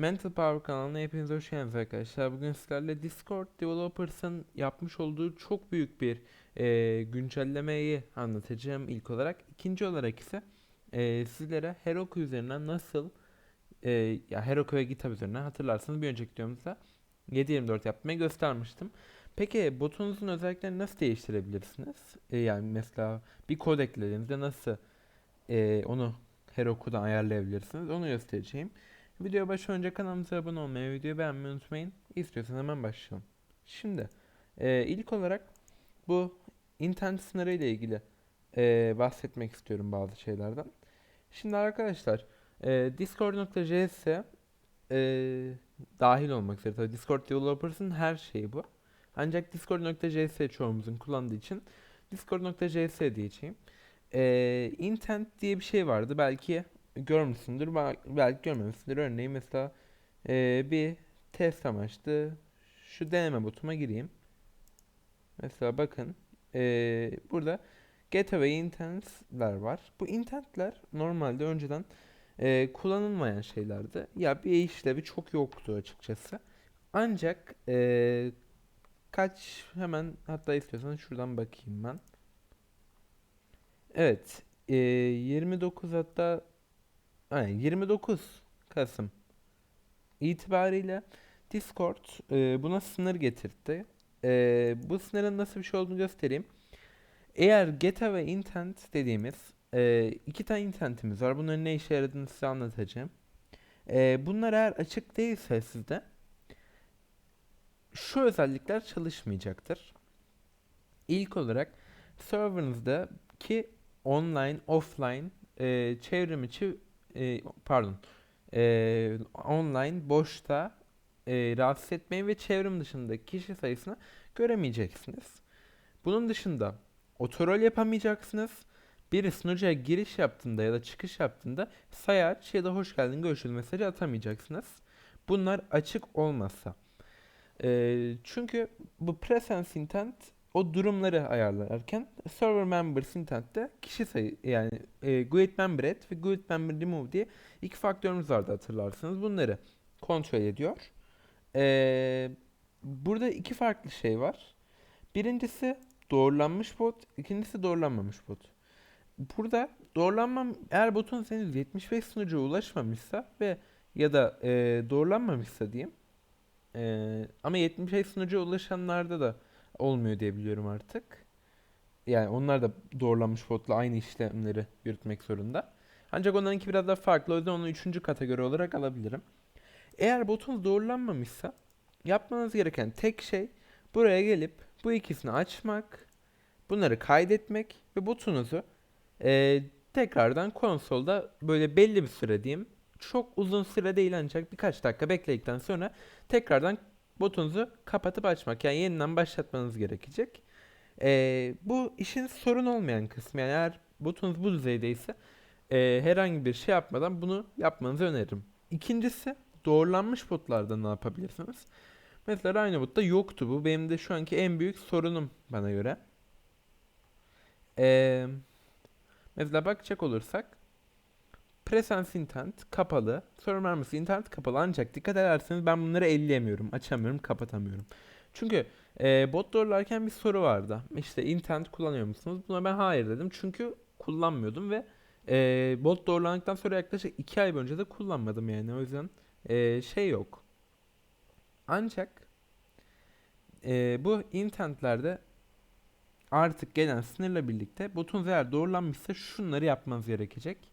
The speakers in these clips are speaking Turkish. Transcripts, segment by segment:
Mental Power kanalına hepiniz hoş geldiniz arkadaşlar. Bugün sizlerle Discord Developers'ın yapmış olduğu çok büyük bir e, güncellemeyi anlatacağım ilk olarak. İkinci olarak ise e, sizlere Heroku üzerinden nasıl e, ya Heroku ve GitHub üzerinden hatırlarsanız bir önceki videomuzda 7.24 yapmayı göstermiştim. Peki botunuzun özelliklerini nasıl değiştirebilirsiniz? E, yani mesela bir kod eklediğinizde nasıl e, onu Heroku'dan ayarlayabilirsiniz? Onu göstereceğim. Videoya başlamadan önce kanalımıza abone olmayı, videoyu beğenmeyi unutmayın. İstiyorsanız hemen başlayalım. Şimdi e, ilk olarak bu internet sınırı ile ilgili e, bahsetmek istiyorum bazı şeylerden. Şimdi arkadaşlar e, Discord.js e, dahil olmak üzere tabii Discord Developers'ın her şeyi bu. Ancak Discord.js çoğumuzun kullandığı için Discord.js diyeceğim. E, intent diye bir şey vardı. Belki görmüşsündür, bel- belki görmemişsindir. Örneğin mesela e, bir test amaçlı şu deneme botuma gireyim. Mesela bakın e, burada getaway intentler var. Bu intentler normalde önceden e, kullanılmayan şeylerdi. Ya bir işlevi çok yoktu açıkçası. Ancak e, kaç hemen hatta istiyorsanız şuradan bakayım ben. Evet, e, 29 hatta Aynen 29 Kasım itibariyle Discord e, buna sınır getirdi. E, bu sınırın nasıl bir şey olduğunu göstereyim. Eğer geta ve intent dediğimiz e, iki tane intentimiz var. Bunların ne işe yaradığını size anlatacağım. E, bunlar eğer açık değilse sizde şu özellikler çalışmayacaktır. İlk olarak serverınızdaki online, offline e, çevrim içi e, pardon e, online boşta e, rahatsız etmeyi ve çevrim dışındaki kişi sayısını göremeyeceksiniz. Bunun dışında otorol yapamayacaksınız. Biri sunucuya giriş yaptığında ya da çıkış yaptığında sayaç ya da hoş geldin görüşürüz mesajı atamayacaksınız. Bunlar açık olmazsa. E, çünkü bu presence intent o durumları ayarlarken server members intent'te kişi sayı yani e, GUID member add ve GUID member remove diye iki faktörümüz vardı hatırlarsınız. Bunları kontrol ediyor. E, burada iki farklı şey var. Birincisi doğrulanmış bot, ikincisi doğrulanmamış bot. Burada doğrulanmam eğer botun henüz 75 sunucuya ulaşmamışsa ve ya da e, doğrulanmamışsa diyeyim. E, ama 75 sunucuya ulaşanlarda da olmuyor diye biliyorum artık. Yani onlar da doğrulanmış botla aynı işlemleri yürütmek zorunda. Ancak onlarınki biraz daha farklı. O yüzden onu üçüncü kategori olarak alabilirim. Eğer botunuz doğrulanmamışsa yapmanız gereken tek şey buraya gelip bu ikisini açmak, bunları kaydetmek ve botunuzu eee, tekrardan konsolda böyle belli bir süre diyeyim. Çok uzun süre değil ancak birkaç dakika bekledikten sonra tekrardan botunuzu kapatıp açmak. Yani yeniden başlatmanız gerekecek. Ee, bu işin sorun olmayan kısmı. Yani eğer botunuz bu düzeydeyse e, herhangi bir şey yapmadan bunu yapmanızı öneririm. İkincisi doğrulanmış botlarda ne yapabilirsiniz? Mesela aynı botta yoktu bu. Benim de şu anki en büyük sorunum bana göre. Ee, mesela bakacak olursak Presence Intent kapalı. Server Mermisi Intent kapalı. Ancak dikkat ederseniz ben bunları elleyemiyorum. Açamıyorum, kapatamıyorum. Çünkü e, bot doğrularken bir soru vardı. İşte intent kullanıyor musunuz? Buna ben hayır dedim. Çünkü kullanmıyordum ve e, bot doğrulandıktan sonra yaklaşık 2 ay önce de kullanmadım yani. O yüzden e, şey yok. Ancak e, bu intentlerde artık gelen sınırla birlikte botun eğer doğrulanmışsa şunları yapmanız gerekecek.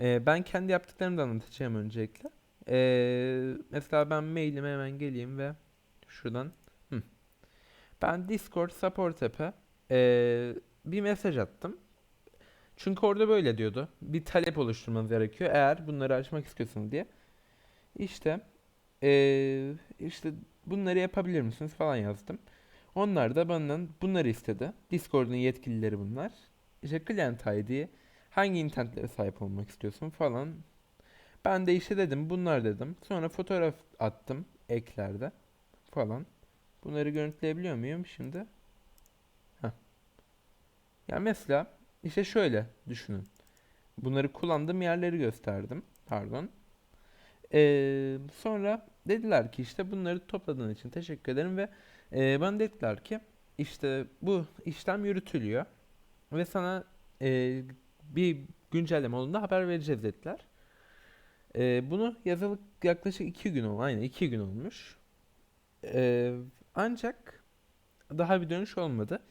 Ee, ben kendi yaptıklarımı da anlatacağım öncelikle. Ee, mesela ben mailime hemen geleyim ve şuradan hı. ben Discord support app'e ee, bir mesaj attım. Çünkü orada böyle diyordu. Bir talep oluşturmanız gerekiyor eğer bunları açmak istiyorsunuz diye. İşte ee, işte bunları yapabilir misiniz falan yazdım. Onlar da benden bunları istedi. Discord'un yetkilileri bunlar. İşte client ID, Hangi internetlere sahip olmak istiyorsun falan. Ben de işte dedim bunlar dedim. Sonra fotoğraf attım eklerde falan. Bunları görüntüleyebiliyor muyum şimdi? Heh. Ya mesela işte şöyle düşünün. Bunları kullandığım yerleri gösterdim. Pardon. Ee, sonra dediler ki işte bunları topladığın için teşekkür ederim ve e, bana dediler ki işte bu işlem yürütülüyor ve sana e, bir güncelleme olduğunda haber vereceğiz dediler. Ee, bunu yazılık yaklaşık iki gün oldu. Aynen iki gün olmuş. Ee, ancak daha bir dönüş olmadı.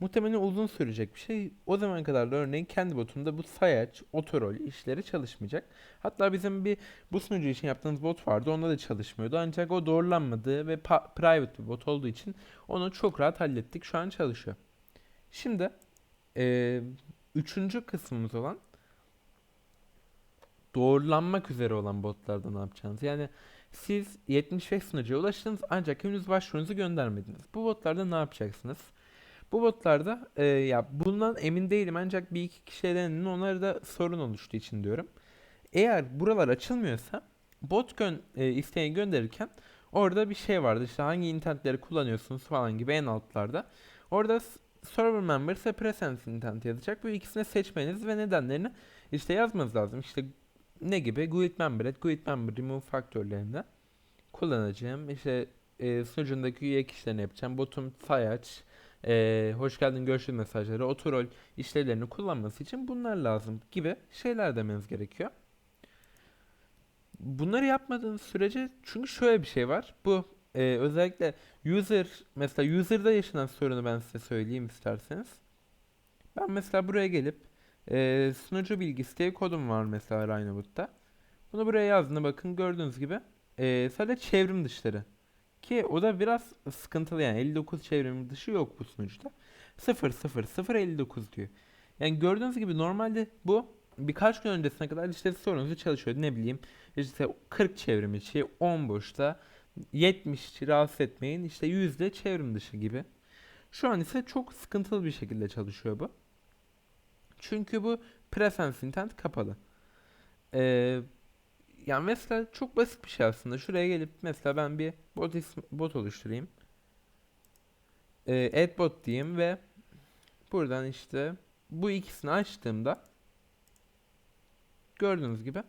Muhtemelen uzun sürecek bir şey. O zamana kadar da örneğin kendi botumda bu sayaç, otorol işleri çalışmayacak. Hatta bizim bir bu sunucu için yaptığımız bot vardı. Onda da çalışmıyordu. Ancak o doğrulanmadı ve private bir bot olduğu için onu çok rahat hallettik. Şu an çalışıyor. Şimdi eee, üçüncü kısmımız olan doğrulanmak üzere olan botlarda ne yapacağınız. Yani siz 75 sunucuya ulaştınız ancak henüz başvurunuzu göndermediniz. Bu botlarda ne yapacaksınız? Bu botlarda e, ya bundan emin değilim ancak bir iki kişiye denedim onlara da sorun oluştuğu için diyorum. Eğer buralar açılmıyorsa bot gön e, isteği gönderirken orada bir şey vardı işte hangi intentleri kullanıyorsunuz falan gibi en altlarda. Orada server members ve presence intent yazacak. Bu ikisini seçmeniz ve nedenlerini işte yazmanız lazım. İşte ne gibi? GUID member at GUID member remove faktörlerinde kullanacağım. İşte e, sunucundaki üye kişilerini yapacağım. Botum sayaç, e, hoş geldin görüşürüz mesajları, otorol işlevlerini kullanması için bunlar lazım gibi şeyler demeniz gerekiyor. Bunları yapmadığınız sürece çünkü şöyle bir şey var. Bu e, özellikle user mesela user'da yaşanan sorunu ben size söyleyeyim isterseniz. Ben mesela buraya gelip e, sunucu bilgisi diye kodum var mesela Rhinoboot'ta. Bunu buraya yazdığında bakın gördüğünüz gibi e, sadece çevrim dışları. Ki o da biraz sıkıntılı yani 59 çevrim dışı yok bu sunucuda. 0 0 0 59 diyor. Yani gördüğünüz gibi normalde bu birkaç gün öncesine kadar işte sorunuzu çalışıyordu ne bileyim işte 40 çevrim içi 10 boşta 70 içi rahatsız etmeyin işte yüzde çevrim dışı gibi. Şu an ise çok sıkıntılı bir şekilde çalışıyor bu. Çünkü bu presence intent kapalı. Ee, yani mesela çok basit bir şey aslında. Şuraya gelip mesela ben bir bot, ismi, bot oluşturayım. Ee, add bot diyeyim ve buradan işte bu ikisini açtığımda gördüğünüz gibi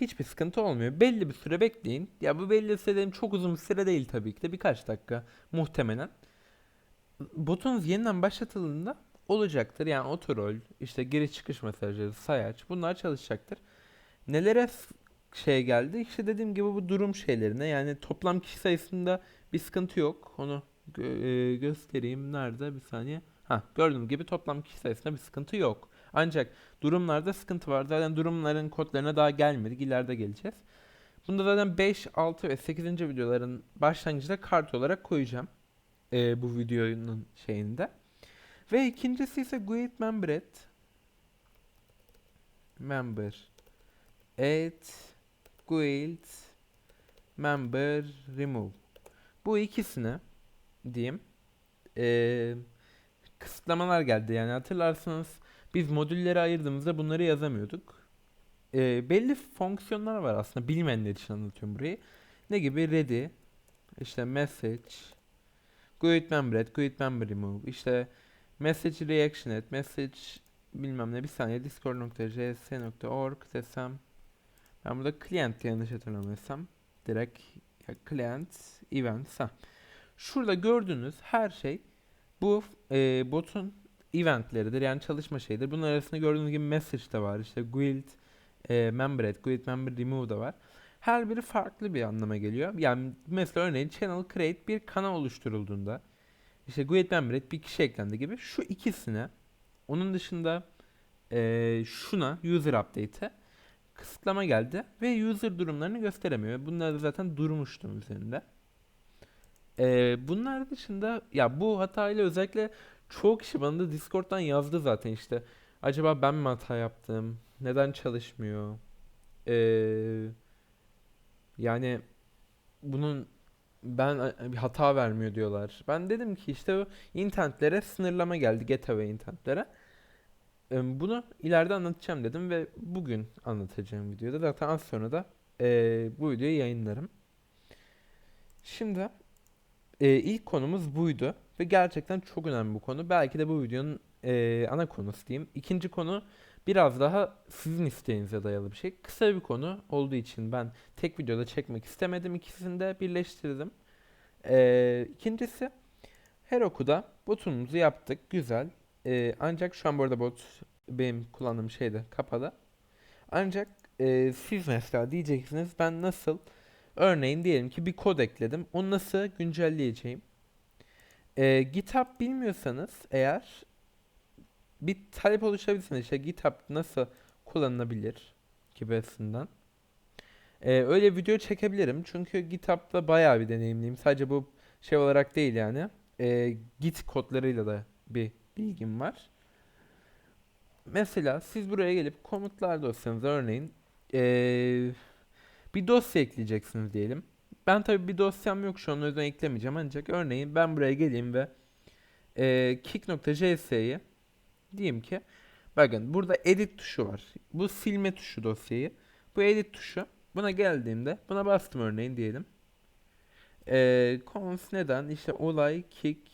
hiçbir sıkıntı olmuyor. Belli bir süre bekleyin. Ya bu belli süre dediğim çok uzun bir süre değil tabii ki de birkaç dakika muhtemelen. Botunuz yeniden başlatıldığında olacaktır. Yani otorol, işte giriş çıkış mesajları, sayaç bunlar çalışacaktır. Nelere şey geldi? İşte dediğim gibi bu durum şeylerine yani toplam kişi sayısında bir sıkıntı yok. Onu gö- e, göstereyim. Nerede? Bir saniye. Ha, gördüğüm gibi toplam kişi sayısında bir sıkıntı yok. Ancak durumlarda sıkıntı var. Zaten durumların kodlarına daha gelmedik. İleride geleceğiz. Bunda zaten 5, 6 ve 8. videoların başlangıcında kart olarak koyacağım. e, bu videonun şeyinde. Ve ikincisi ise GUID member at. Member at GUID member remove. Bu ikisine diyeyim. eee, kısıtlamalar geldi. Yani hatırlarsanız biz modülleri ayırdığımızda bunları yazamıyorduk. Eee, belli fonksiyonlar var aslında. Bilmeyenler için anlatıyorum burayı. Ne gibi? Ready, işte message, GUID member at, GUID member remove, işte message reaction at, message bilmem ne bir saniye discord.js.org desem ben burada client yanlış hatırlamıyorsam direkt ya client events ha. Şurada gördüğünüz her şey bu e, botun eventleridir yani çalışma şeyidir. Bunun arasında gördüğünüz gibi message de var işte guild e, member add, guild member remove da var. Her biri farklı bir anlama geliyor. Yani mesela örneğin channel create bir kanal oluşturulduğunda işte guild member add bir kişi eklendi gibi şu ikisine onun dışında e, şuna user update'e kısıtlama geldi ve user durumlarını gösteremiyor. Bunlar da zaten durmuştum üzerinde. Ee, bunlar dışında ya bu hatayla özellikle çoğu kişi bana da Discord'dan yazdı zaten işte. Acaba ben mi hata yaptım? Neden çalışmıyor? Ee, yani bunun ben bir hata vermiyor diyorlar. Ben dedim ki işte o intentlere sınırlama geldi getaway intentlere. Ee, Bunu ileride anlatacağım dedim ve bugün anlatacağım videoda. Zaten az sonra da ee, bu videoyu yayınlarım. Şimdi ee, ilk konumuz buydu ve gerçekten çok önemli bu konu. Belki de bu videonun ee, ana konusu diyeyim. İkinci konu biraz daha sizin isteğinize dayalı bir şey. Kısa bir konu olduğu için ben tek videoda çekmek istemedim. İkisini de birleştirdim. Ee, ikincisi her okuda botumuzu yaptık. Güzel. Ee, ancak şu an bu arada bot benim kullandığım şey de kapalı. Ancak e, siz mesela diyeceksiniz ben nasıl örneğin diyelim ki bir kod ekledim. Onu nasıl güncelleyeceğim? Ee, GitHub bilmiyorsanız eğer bir talep oluşturabilirsiniz. İşte GitHub nasıl kullanılabilir gibisinden. Ee, öyle video çekebilirim. Çünkü GitHub'da bayağı bir deneyimliyim. Sadece bu şey olarak değil yani. Ee, Git kodlarıyla da bir bilgim var. Mesela siz buraya gelip komutlar dosyanıza örneğin ee, bir dosya ekleyeceksiniz diyelim. Ben tabii bir dosyam yok şu an o yüzden eklemeyeceğim ancak örneğin ben buraya geleyim ve ee, kick.js'yi diyeyim ki bakın burada edit tuşu var. Bu silme tuşu dosyayı. Bu edit tuşu. Buna geldiğimde buna bastım örneğin diyelim. Ee, cons neden? İşte olay kick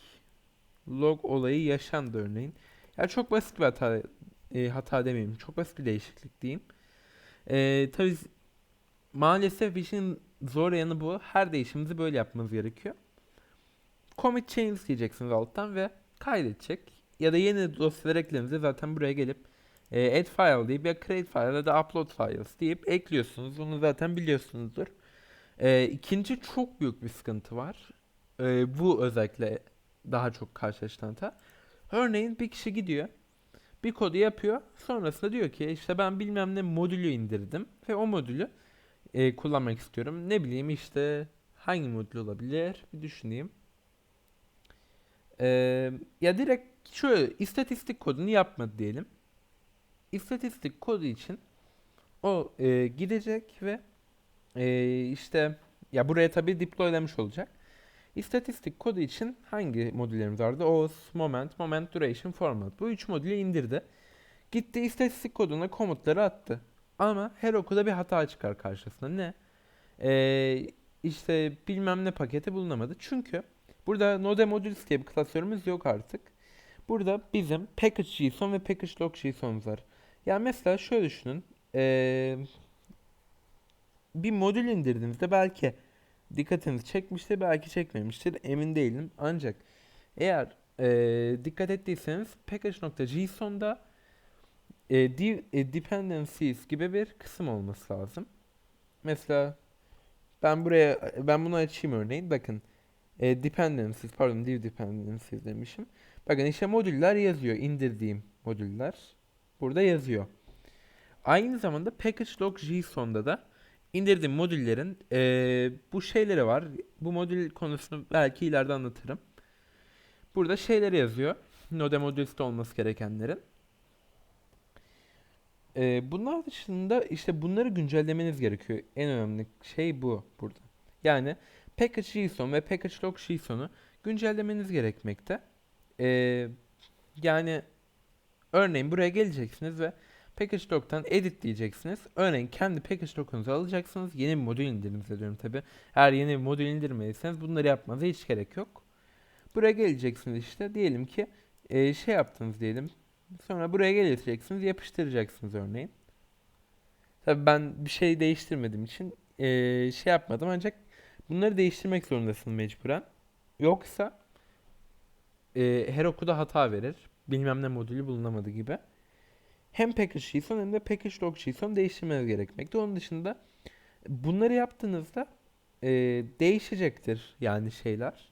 log olayı yaşandı örneğin. Ya çok basit bir hata e, hata demeyeyim. Çok basit bir değişiklik diyeyim. Ee, tabii maalesef işin zor yanı bu. Her değişimimizi böyle yapmanız gerekiyor. Commit change diyeceksiniz alttan ve kaydedecek. Ya da yeni dosyalar eklediğinizde zaten buraya gelip e, add file deyip ya create file ya da upload files deyip ekliyorsunuz. Bunu zaten biliyorsunuzdur. E, ikinci çok büyük bir sıkıntı var. E, bu özellikle daha çok karşılaşılan hata. Örneğin bir kişi gidiyor. Bir kodu yapıyor. Sonrasında diyor ki işte ben bilmem ne modülü indirdim. Ve o modülü e, kullanmak istiyorum. Ne bileyim işte hangi modül olabilir? Bir düşüneyim. Ee, ya direkt şöyle istatistik kodunu yapmadı diyelim. İstatistik kodu için o e, gidecek ve e, işte ya buraya tabii deploylamış olacak. İstatistik kodu için hangi modüllerimiz vardı? OAuth, Moment, Moment Duration, Format. Bu üç modülü indirdi. Gitti istatistik koduna komutları attı. Ama her okuda bir hata çıkar karşısına. Ne? Ee, işte bilmem ne paketi bulunamadı. Çünkü burada Node Modules diye bir klasörümüz yok artık. Burada bizim package.json ve package.log.json'umuz var. Yani mesela şöyle düşünün. Ee, bir modül indirdiğinizde belki dikkatinizi çekmiştir, belki çekmemiştir. Emin değilim. Ancak eğer e, dikkat ettiyseniz package.json'da e, div, e, dependencies gibi bir kısım olması lazım. Mesela ben buraya ben bunu açayım örneğin. Bakın e, dependencies pardon div dependencies demişim. Bakın işte modüller yazıyor. indirdiğim modüller burada yazıyor. Aynı zamanda package.log.json'da da indirdiğim modüllerin e, bu şeyleri var. Bu modül konusunu belki ileride anlatırım. Burada şeyleri yazıyor. Node Modules'te olması gerekenlerin. E, bunlar dışında işte bunları güncellemeniz gerekiyor. En önemli şey bu burada. Yani package.json ve package.log.json'u güncellemeniz gerekmekte. E, yani örneğin buraya geleceksiniz ve package.log'dan edit diyeceksiniz. Örneğin kendi package.log'unuzu alacaksınız. Yeni bir modül indirdiğinizde diyorum tabi. Eğer yeni bir modül indirmediyseniz bunları yapmanıza hiç gerek yok. Buraya geleceksiniz işte. Diyelim ki e, şey yaptınız diyelim. Sonra buraya geleceksiniz, yapıştıracaksınız örneğin. Tabii ben bir şey değiştirmediğim için e, şey yapmadım ancak bunları değiştirmek zorundasın mecburen. Yoksa e, her okuda hata verir. Bilmem ne modülü bulunamadı gibi. Hem package.json hem de package.log.json değiştirmeniz gerekmekte. Onun dışında bunları yaptığınızda e, değişecektir yani şeyler.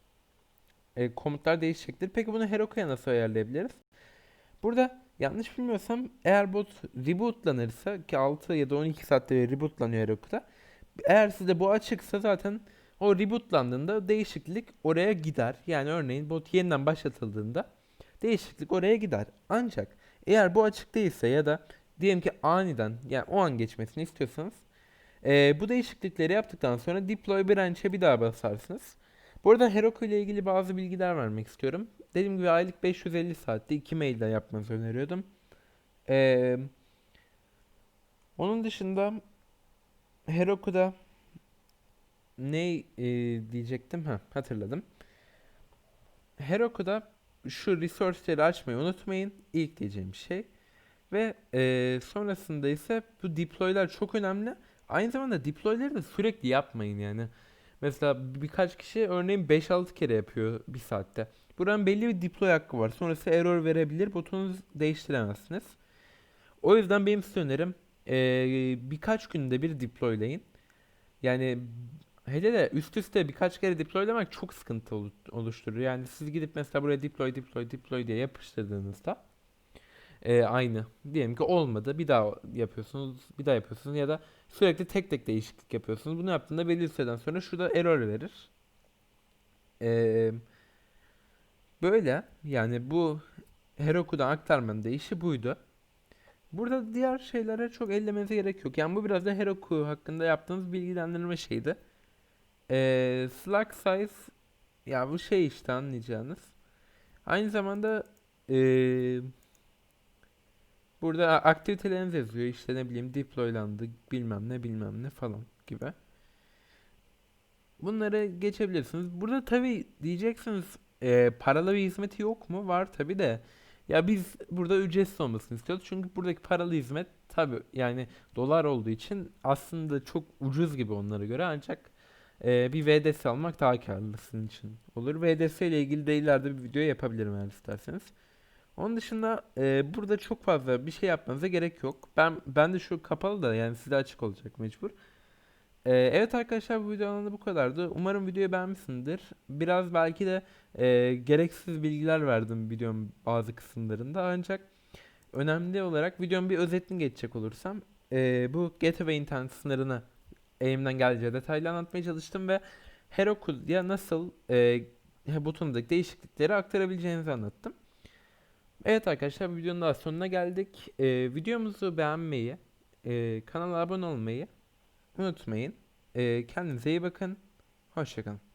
E, komutlar değişecektir. Peki bunu Heroku'ya nasıl ayarlayabiliriz? Burada yanlış bilmiyorsam eğer bot rebootlanırsa ki 6 ya da 12 saatte bir rebootlanıyor Heroku'da. Eğer sizde bu açıksa zaten o rebootlandığında değişiklik oraya gider. Yani örneğin bot yeniden başlatıldığında değişiklik oraya gider. Ancak eğer bu açık değilse ya da diyelim ki aniden yani o an geçmesini istiyorsanız e, bu değişiklikleri yaptıktan sonra deploy branch'e bir daha basarsınız. Bu arada Heroku ile ilgili bazı bilgiler vermek istiyorum. Dediğim gibi aylık 550 saatte 2 mailden yapmanızı öneriyordum. Ee, onun dışında Heroku'da ne e, diyecektim? Ha, hatırladım. Heroku'da şu resource'leri açmayı unutmayın. İlk diyeceğim şey. Ve e, sonrasında ise bu deploylar çok önemli. Aynı zamanda deployları da sürekli yapmayın yani. Mesela birkaç kişi örneğin 5-6 kere yapıyor bir saatte. Buranın belli bir deploy hakkı var. Sonrası error verebilir. Botunuzu değiştiremezsiniz. O yüzden benim size önerim eee, birkaç günde bir deploylayın. Yani hele de üst üste birkaç kere deploylamak çok sıkıntı olu- oluşturur. Yani siz gidip mesela buraya deploy deploy deploy diye yapıştırdığınızda eee, aynı. Diyelim ki olmadı. Bir daha yapıyorsunuz. Bir daha yapıyorsunuz ya da sürekli tek tek değişiklik yapıyorsunuz. Bunu yaptığında belli süreden sonra şurada error verir. Eee, böyle yani bu Heroku'dan aktarmanın da işi buydu. Burada diğer şeylere çok ellemenize gerek yok. Yani bu biraz da Heroku hakkında yaptığımız bilgilendirme şeydi. Ee, Slack size ya bu şey işte anlayacağınız. Aynı zamanda ee, burada aktiviteleriniz yazıyor. İşte ne bileyim deploylandı bilmem ne bilmem ne falan gibi. Bunları geçebilirsiniz. Burada tabii diyeceksiniz ee, paralı bir hizmeti yok mu? Var tabii de. Ya biz burada ücretsiz olmasını istiyoruz. Çünkü buradaki paralı hizmet tabii yani dolar olduğu için aslında çok ucuz gibi onlara göre ancak e, bir VDS almak daha karlı sizin için olur. VDS ile ilgili de ileride bir video yapabilirim eğer isterseniz. Onun dışında e, burada çok fazla bir şey yapmanıza gerek yok. Ben ben de şu kapalı da yani size açık olacak mecbur. Ee, evet arkadaşlar bu videonun da bu kadardı. Umarım videoyu beğenmişsindir. Biraz belki de e, gereksiz bilgiler verdim videonun bazı kısımlarında. Ancak önemli olarak videonun bir özetini geçecek olursam e, bu Gateway internet sınırını elimden geldiğince detaylı anlatmaya çalıştım ve Heroku'ya nasıl e, butondaki değişiklikleri aktarabileceğinizi anlattım. Evet arkadaşlar videonun daha sonuna geldik. E, videomuzu beğenmeyi, e, kanala abone olmayı unutmayın. Kendinize iyi bakın. Hoşçakalın.